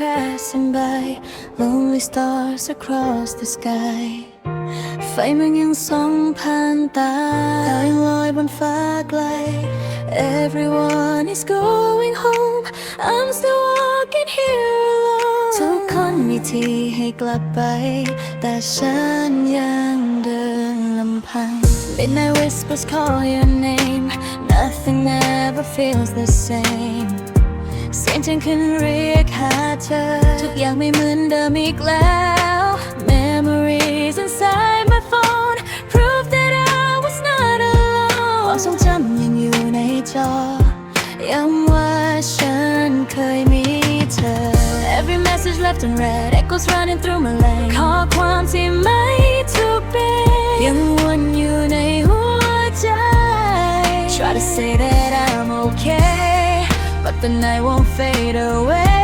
passing by lonely stars across the sky ไฟมันยังส่องผ่านตาดาวยังลอยบนฟ้าไกล Everyone is going home I'm still walking here alone ทุกคนมีที่ให้กลับไป แต่ฉันยังเดินลำพัง Midnight whispers call your name Nothing ever feels the same เสียงฉันขึ้นเรียกหาเธอ ทุกอย่างไม่เหมือนเดิมอีกแล้ว Memories inside my phone prove that I was not alone ความทรงจำยังอยู่ในจอย้ำว่าฉันเคยมีเธอ Every message left unread echoes running through my lane ข้อความที่ไม่ถูกปิดยังวนอยู่ในหัวใจ Try to say that I'm okay but the night won't fade away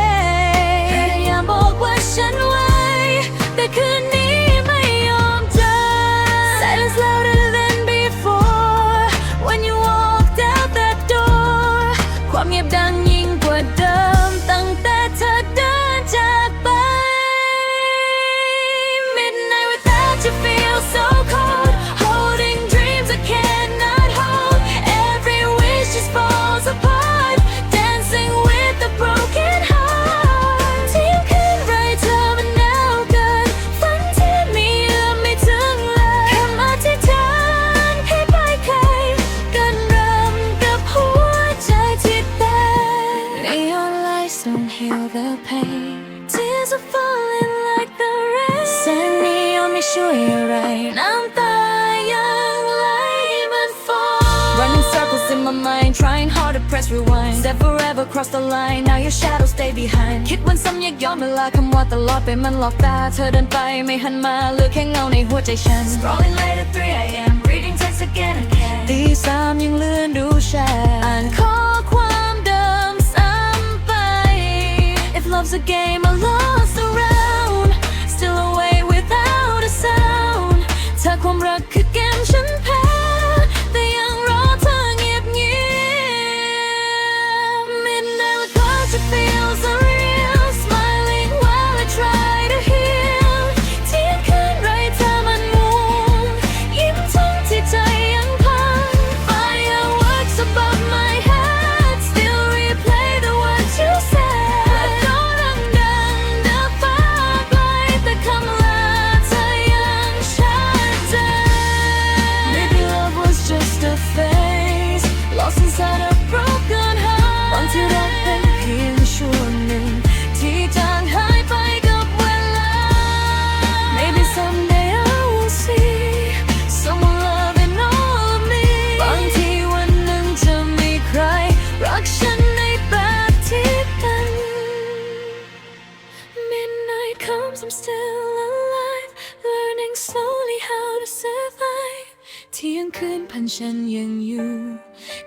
hard to press rewind Said forever cross the line Now your shadow stay behind คิดวันซ้ำยักย้อนเวลาคำว่าตลอดไปมันหลอกตา เธอเดินไปไม่หันมาเหลือแค่เงาในหัวใจฉัน Scrolling late at 3 a.m. Reading text again and again ตีสามยังเลื่อนดูแชทอ่านข้อความเดิมซ้ำไป If love's a game I lost around Still away without a sound ถ้าความรักคือเกมฉันแพ้ still alive Learning slowly how to survive เที่ยงคืนพันฉันยังอยู่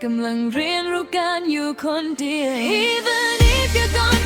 กำลังเรียนรู้การอยู่คนเดียว Even if you're gone